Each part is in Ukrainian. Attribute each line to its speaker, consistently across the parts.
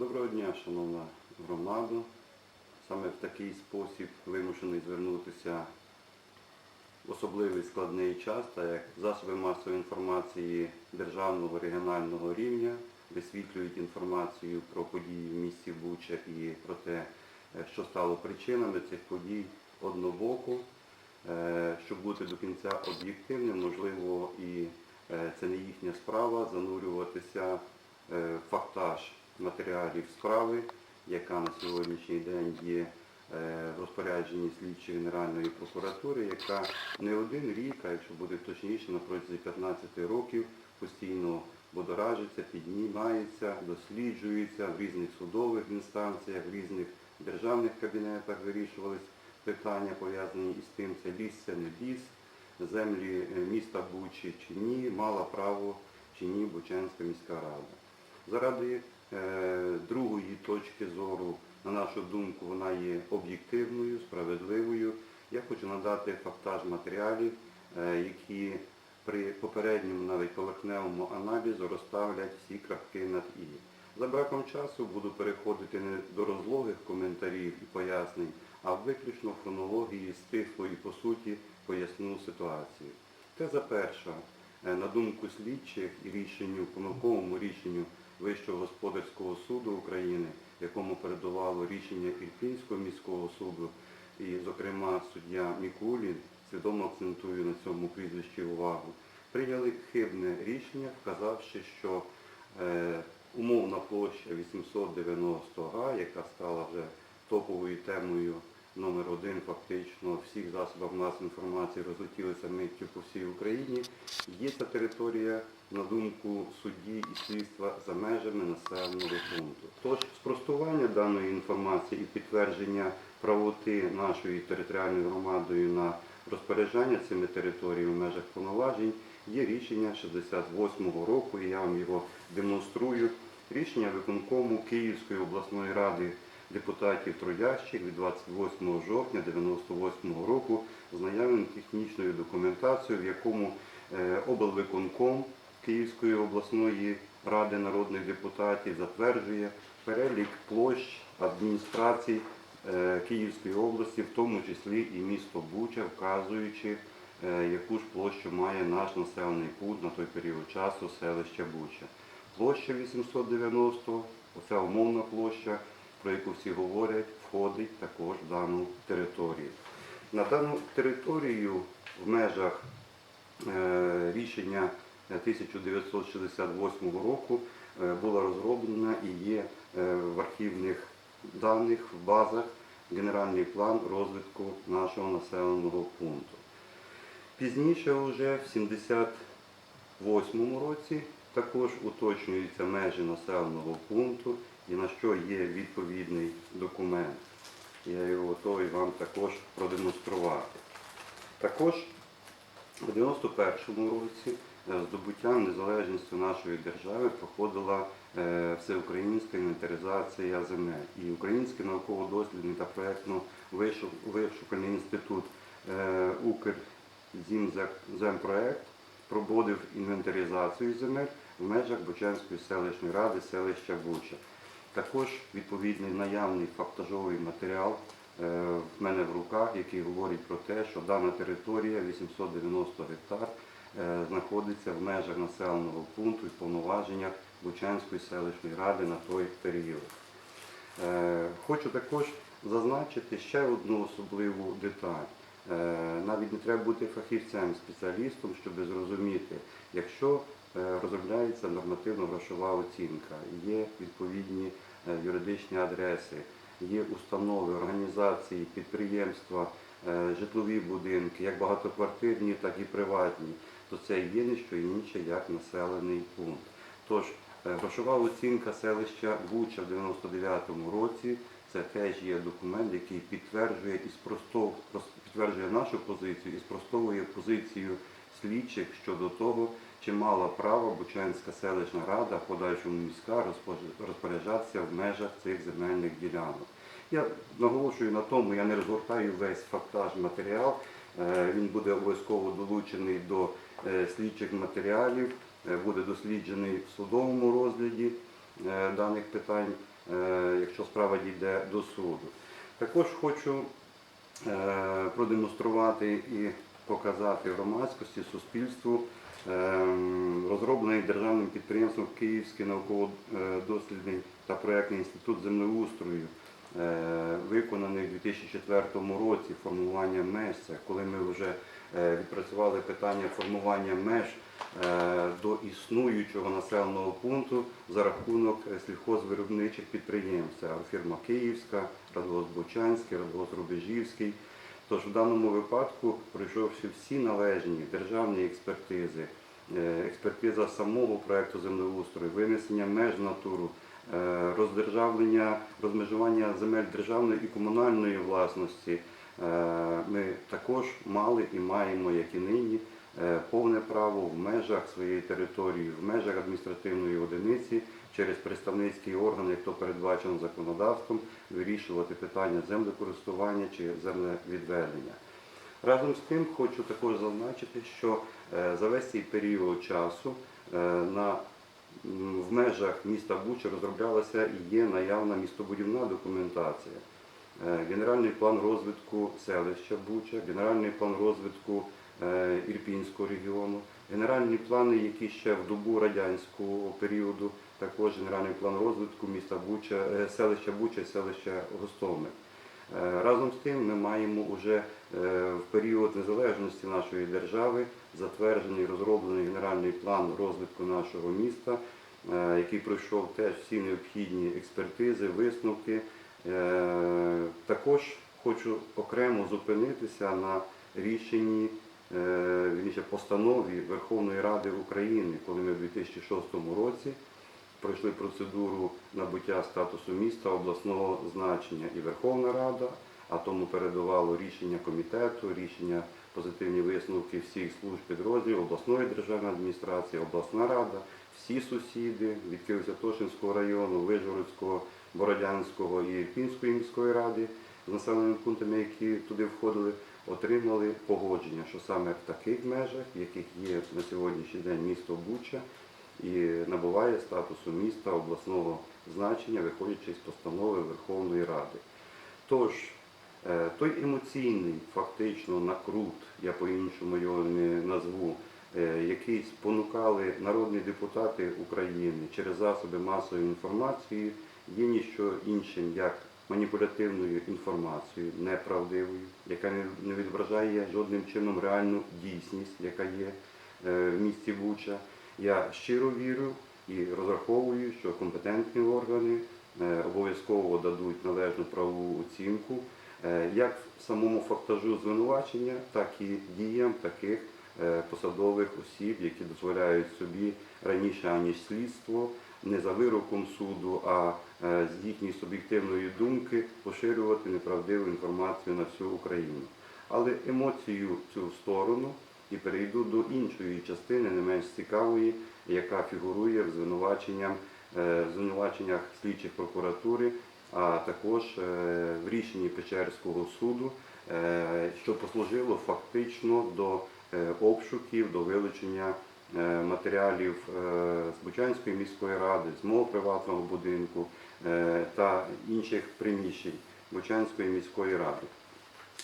Speaker 1: Доброго дня, шановна громада. Саме в такий спосіб вимушений звернутися в особливий складний час, та як засоби масової інформації державного регіонального рівня висвітлюють інформацію про події в місті Буча і про те, е, що стало причинами цих подій однобоку. Е, Щоб бути до кінця об'єктивним, можливо, і е, це не їхня справа занурюватися в фактаж матеріалів справи, яка на сьогоднішній день є е, в розпорядженні слідчої Генеральної прокуратури, яка не один рік, а якщо буде точніше, на протязі 15 років постійно будоражиться, піднімається, досліджується в різних судових інстанціях, в різних державних кабінетах вирішувались питання, пов'язані із тим, це ліс, це не ліс, землі е, міста Бучі чи ні, мала право чи ні Бучанська міська рада. Заради другої точки зору, на нашу думку, вона є об'єктивною, справедливою. Я хочу надати фактаж матеріалів, е, які при попередньому навіть поверхневому аналізу розставлять всі крапки над І. За браком часу буду переходити не до розлогих коментарів і пояснень, а виключно хронології стисло і по суті поясню ситуацію. Теза перша. Е, На думку слідчих і рішенню, помилковому рішенню Вищого господарського суду України, якому передувало рішення Ірпінського міського суду, і, зокрема, суддя Мікулін, свідомо акцентую на цьому прізвищі увагу, прийняли хибне рішення, вказавши, що е, умовна площа 890 га, яка стала вже топовою темою номер один, фактично всіх засобах масової інформації розлетілися миттю по всій Україні, є ця територія, на думку судді і слідства, за межами населеного пункту. Тож спростування даної інформації і підтвердження правоти нашої територіальною громадою на розпоряджання цими територіями в межах повноважень є рішення 68-го року, і я вам його демонструю. Рішення виконкому Київської обласної ради депутатів трудящих від 28 жовтня 98 року з наявною технічною документацією, в якому е, облвиконком Київської обласної ради народних депутатів затверджує перелік площ адміністрацій е, Київської області, в тому числі і місто Буча, вказуючи, е, яку ж площу має наш населений пункт на той період часу селище Буча. Площа 890, оця умовна площа, про яку всі говорять, входить також в дану територію. На дану територію в межах е, рішення 1968 року е, була розроблена і є е, в архівних даних в базах генеральний план розвитку нашого населеного пункту. Пізніше, вже в 78 році, також уточнюються межі населеного пункту і на що є відповідний документ. Я його готовий вам також продемонструвати. Також у 91-му році е, здобуттям незалежності нашої держави проходила е, всеукраїнська інвентаризація земель. І Український науково-дослідний та проєктно-вишукальний інститут е, Укрзімземпроект проводив інвентаризацію земель в межах Бучанської селищної ради селища Буча. Також відповідний наявний фактажовий матеріал е, в мене в руках, який говорить про те, що дана територія 890 гектар е, знаходиться в межах населеного пункту і повноваженнях Бучанської селищної ради на той період. Е, Хочу також зазначити ще одну особливу деталь. Навіть не треба бути фахівцем, спеціалістом, щоб зрозуміти, якщо розробляється нормативно-грошова оцінка, є відповідні е, юридичні адреси, є установи, організації, підприємства, е, житлові будинки, як багатоквартирні, так і приватні, то це є не що інше, як населений пункт. Тож е, грошова оцінка селища Буча в 99-му році це теж є документ, який підтверджує і спростов... підтверджує нашу позицію і спростовує позицію слідчих щодо того, чи мала право Бучанська селищна рада, в подальшому міська, розпоряджатися в межах цих земельних ділянок. Я наголошую на тому, я не розгортаю весь фактаж матеріал. Е, Він буде обов'язково долучений до е, слідчих матеріалів, е, буде досліджений в судовому розгляді даних питань. якщо справа дійде до суду. Також хочу продемонструвати і показати громадськості, суспільству розроблений державним підприємством Київський науково-дослідний та проєктний інститут землеустрою, е, виконаний у 2004 році формування меж. Коли ми вже е, відпрацювали питання формування меж е, до існуючого населеного пункту за рахунок сільхозвиробничих підприємств. Фірма Київська, Радгосп Бучанський, Радгосп Рубежівський. Тож в даному випадку, пройшовши всі належні державні експертизи, е, експертиза самого проекту землеустрою, винесення меж натуру, е, роздержавлення, розмежування земель державної і комунальної власності, е, ми також мали і маємо, як і нині, повне право в межах своєї території, в межах адміністративної одиниці через представницький орган, як то передбачено законодавством, вирішувати питання землекористування чи землевідведення. Разом з тим хочу також зазначити, що е, за весь цей період часу е, на, в межах міста Буча розроблялася і є наявна містобудівна документація. Е, Генеральний план розвитку селища Буча, генеральний план розвитку Ірпінського регіону, генеральні плани, які ще в добу радянського періоду, також генеральний план розвитку міста Буча, е, селища Буча селища Гостомель. Е, Разом з тим ми маємо вже е, в період незалежності нашої держави затверджений розроблений генеральний план розвитку нашого міста, е, який пройшов теж всі необхідні експертизи, висновки. Також хочу окремо зупинитися на рішенні, постанові Верховної Ради України, коли ми в 2006 році пройшли процедуру набуття статусу міста обласного значення і Верховна Рада, а тому передавало рішення комітету, рішення позитивні висновки всіх служб підрозділів, обласної державної адміністрації, обласна рада, всі сусіди від Києво-Святошинського району, Вижгородського, Бородянського і Ірпінської міської ради з населеними пунктами, які туди входили, отримали погодження, що саме в таких межах, в яких є на сьогоднішній день місто Буча, і набуває статусу міста обласного значення, виходячи з постанови Верховної Ради. Тож, е, той емоційний фактично накрут, я по-іншому його не назву, е, який спонукали народні депутати України через засоби масової інформації, є ніщо іншим, як маніпулятивною інформацією, неправдивою, яка не- відображає жодним чином реальну дійсність, яка є е, в місті Буча. Я щиро вірю і розраховую, що компетентні органи е, обов'язково дадуть належну правову оцінку е, як самому фактажу звинувачення, так і діям таких е, посадових осіб, які дозволяють собі раніше аніж слідство, не за вироком суду, а з їхньої суб'єктивної думки поширювати неправдиву інформацію на всю Україну. Але емоцію цю сторону і перейду до іншої частини, не менш цікавої, яка фігурує в звинуваченням, е, звинуваченнях слідчих прокуратури, а також е, в рішенні Печерського суду, е, що послужило фактично до обшуків, до вилучення матеріалів з Бучанської міської ради, з мого приватного будинку та інших приміщень Бучанської міської ради.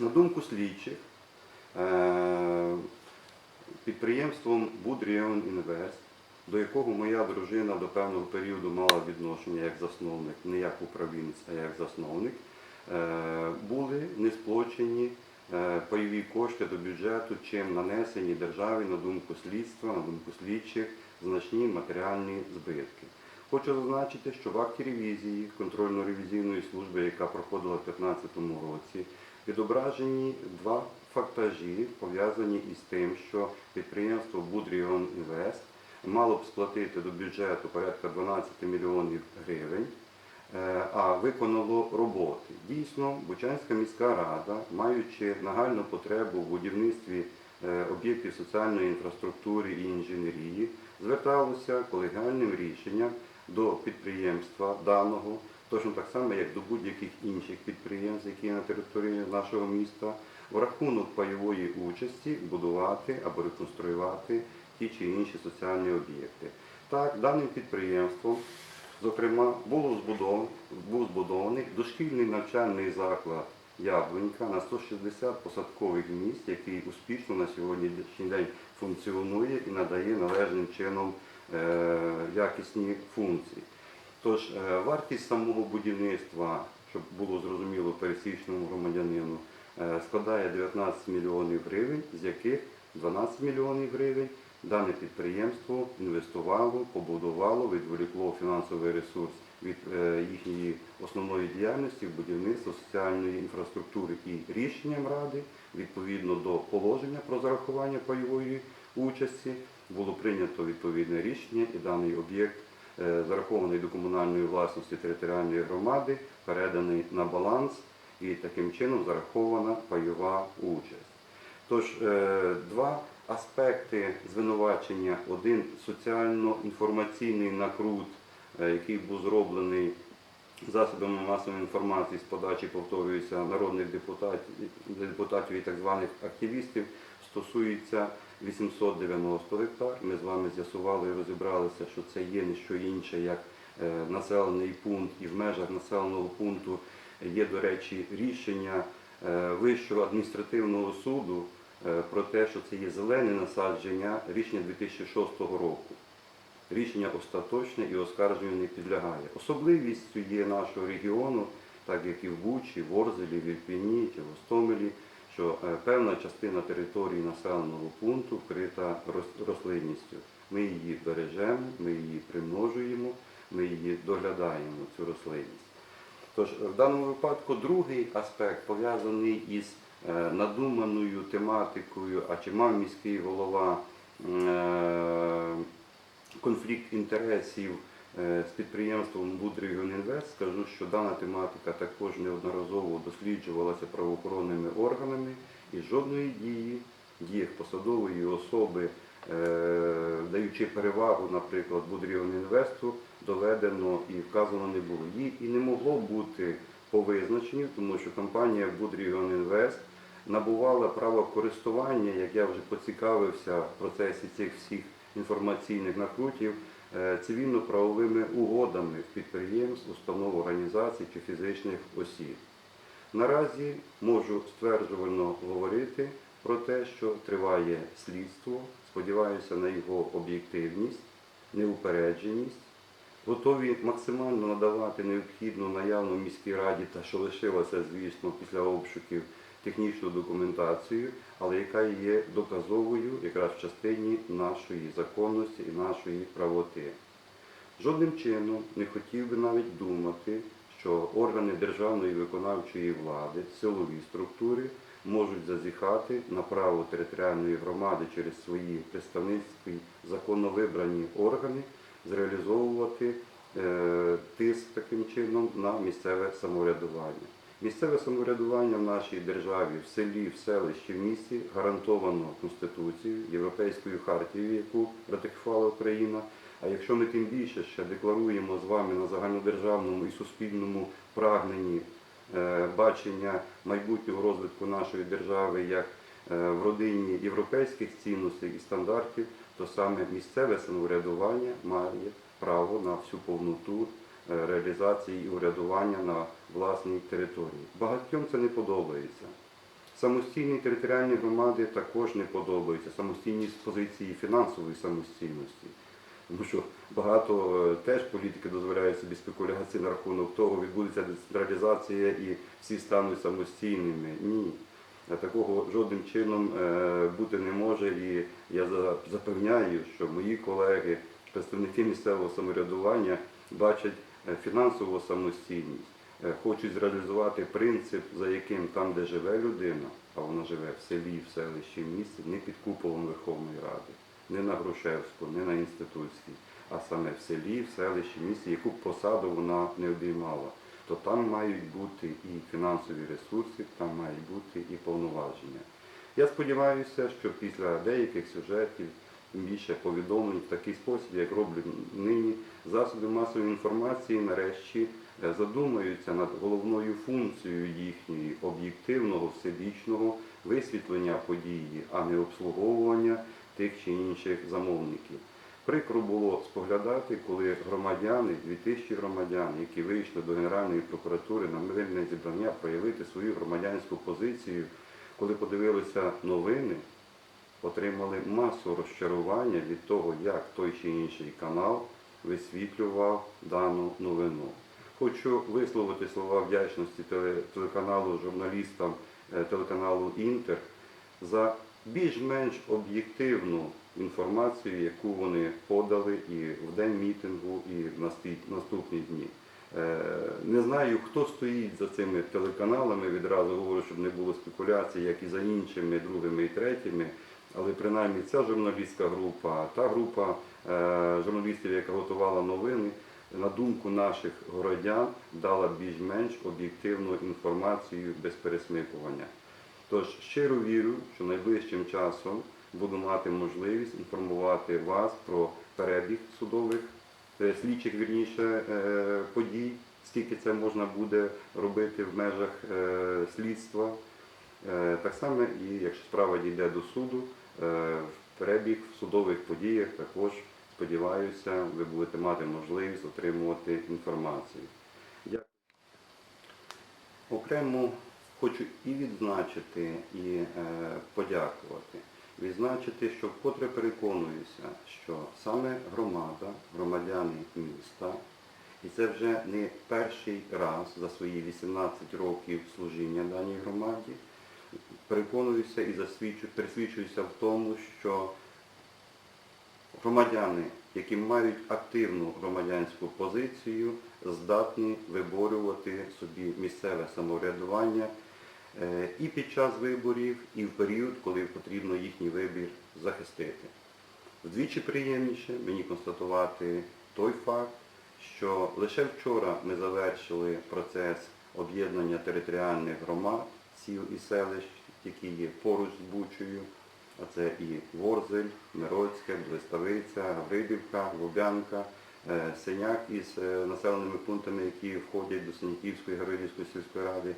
Speaker 1: На думку слідчих, підприємством Будріон Інвест, до якого моя дружина до певного періоду мала відношення як засновник, не як управлінець, а як засновник, е, були не сплочені е, пайові кошти до бюджету, чим нанесені державі, на думку слідства, на думку слідчих, значні матеріальні збитки. Хочу зазначити, що в акті ревізії контрольно-ревізійної служби, яка проходила в 2015 році, відображені два фактажі, пов'язані із тим, що підприємство Будріон Інвест мало б сплатити до бюджету порядка 12 мільйонів гривень, е, а виконало роботи. Дійсно, Бучанська міська рада, маючи нагальну потребу в будівництві е, об'єктів соціальної інфраструктури і інженерії, зверталося колегіальним рішенням до підприємства даного, точно так само, як до будь-яких інших підприємств, які є на території нашого міста, в рахунок пайової участі будувати або реконструювати ті чи інші соціальні об'єкти. Так, даним підприємством Зокрема, було збудований, був збудований дошкільний навчальний заклад Яблунька на 160 посадкових місць, який успішно на сьогоднішній день функціонує і надає належним чином е, якісні функції. Тож е, вартість самого будівництва, щоб було зрозуміло пересічному громадянину, складає 19 мільйонів гривень, з яких 12 мільйонів гривень дане підприємство інвестувало, побудувало, відволікло фінансовий ресурс від е, їхньої основної діяльності в будівництво соціальної інфраструктури і рішенням ради. Відповідно до положення про зарахування пайової участі було прийнято відповідне рішення і даний об'єкт е, зарахований до комунальної власності територіальної громади, переданий на баланс і таким чином зарахована пайова участь. Тож е, два аспекти звинувачення: один соціально-інформаційний накрут, е, який був зроблений засобами масової інформації з подачі, повторюється, народних депутатів, депутатів і так званих активістів, стосується 890 гектар. Ми з вами з'ясували і розібралися, що це є не що інше, як е, населений пункт, і в межах населеного пункту є, до речі, рішення е, Вищого адміністративного суду е, про те, що це є зелене насадження рішення 2006 року. Рішення остаточне і оскарженню не підлягає. Особливістю є нашого регіону, так як і в Бучі, в Орзелі, в Ірпіні в Остомелі, що е, певна частина території населеного пункту вкрита рослинністю. Ми її бережемо, ми її примножуємо, ми її доглядаємо, цю рослинність. Тож в даному випадку другий аспект пов'язаний із е, надуманою тематикою, а чи мав міський голова е, конфлікт інтересів е, з підприємством «Будрігонінвест», скажу, що дана тематика також неодноразово досліджувалася правоохоронними органами і жодної дії, діях посадової особи, даючи перевагу, наприклад, «Будрігонінвесту», доведено і вказано не було. Її і не могло бути по визначенню, тому що компанія «Будрігонінвест» набувала право користування, як я вже поцікавився в процесі цих всіх інформаційних накрутів, е, цивільно-правовими угодами підприємств, установ, організацій чи фізичних осіб. Наразі можу стверджувально говорити про те, що триває слідство, сподіваюся на його об'єктивність, неупередженість, готові максимально надавати необхідну наявну міській раді та що лишилося, звісно, після обшуків технічну документацію, але яка є доказовою якраз в частині нашої законності і нашої правоти. Жодним чином не хотів би навіть думати, що органи державної виконавчої влади, силові структури можуть зазіхати на право територіальної громади через свої представницькі законно вибрані органи зреалізовувати е, тиск таким чином на місцеве самоврядування. Місцеве самоврядування в нашій державі, в селі, в селищі, в місті гарантовано Конституцією, Європейською хартією, яку ратифікувала Україна. А якщо ми тим більше ще декларуємо з вами на загальнодержавному і суспільному прагненні е, бачення майбутнього розвитку нашої держави як е, в родині європейських цінностей і стандартів, то саме місцеве самоврядування має право на всю повноту е, реалізації і урядування на власній території. Багатьом це не подобається. Самостійні територіальні громади також не подобаються, самостійні з позиції фінансової самостійності. Тому що багато е, теж політики дозволяють собі спекуляції на рахунок того, відбудеться децентралізація і всі стануть самостійними. Ні. Такого жодним чином е, бути не може. І я запевняю, що мої колеги, представники місцевого самоврядування, бачать е, фінансову самостійність, е, хочуть зреалізувати принцип, за яким там, де живе людина, а вона живе в селі, в селищі, в місті, не під куполом Верховної Ради, не на Грушевську, не на Інститутській, а саме в селі, в селищі, в місті, яку посаду вона не обіймала то там мають бути і фінансові ресурси, там мають бути і повноваження. Я сподіваюся, що після деяких сюжетів, більше повідомлень в такий спосіб, як роблять нині, засоби масової інформації нарешті е, задумаються над головною функцією їхньої об'єктивного, всебічного висвітлення події, а не обслуговування тих чи інших замовників. Прикро було споглядати, коли громадяни, 2000 громадян, які вийшли до Генеральної прокуратури на мирне зібрання проявити свою громадянську позицію, коли подивилися новини, отримали масу розчарування від того, як той чи інший канал висвітлював дану новину. Хочу висловити слова вдячності телеканалу журналістам е, телеканалу Інтер за більш-менш об'єктивну інформацію, яку вони подали і в день мітингу, і в наступні дні. Е, Не знаю, хто стоїть за цими телеканалами, відразу говорю, щоб не було спекуляцій, як і за іншими, другими і третіми. Але принаймні ця журналістська група, та група е, журналістів, яка готувала новини, на думку наших городян, дала більш-менш об'єктивну інформацію без пересмикування. Тож щиро вірю, що найближчим часом буду мати можливість інформувати вас про перебіг судових е, слідчих вірніше е, подій, скільки це можна буде робити в межах е, слідства. Так само і якщо справа дійде до суду, в перебіг в судових подіях також сподіваюся, ви будете мати можливість отримувати інформацію. Дякую. Окремо хочу і відзначити, і подякувати. Відзначити, що вкотре переконуюся, що саме громада, громадяни міста, і це вже не перший раз за свої 18 років служіння даній громаді, переконуюся і засвідчу, пересвідчуюся в тому, що громадяни, які мають активну громадянську позицію, здатні виборювати собі місцеве самоврядування і під час виборів, і в період, коли потрібно їхній вибір захистити. Вдвічі приємніше мені констатувати той факт, що лише вчора ми завершили процес об'єднання територіальних громад, сіл і селищ, які є поруч з Бучею, а це і Ворзель, Мироцьке, Блиставиця, Гаврилівка, Лубянка, е, Синяк із е, населеними пунктами, які входять до Синяківської, Гаврилівської сільської ради.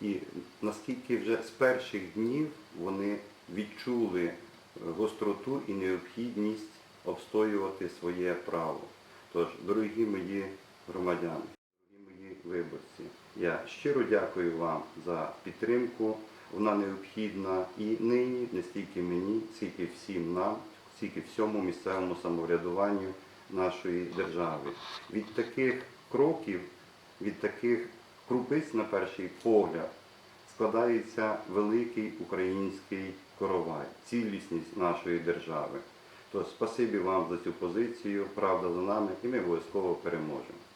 Speaker 1: І наскільки вже з перших днів вони відчули гостроту і необхідність обстоювати своє право. Тож, дорогі мої громадяни, дорогі мої виборці, я щиро дякую вам за підтримку. Вона необхідна і нині, не стільки мені, скільки всім нам, скільки всьому місцевому самоврядуванню нашої держави. Від таких кроків, від таких крупиць, на перший погляд, складається великий український коровай, цілісність нашої держави. Тож спасибі вам за цю позицію, правда за нами, і ми обов'язково переможемо.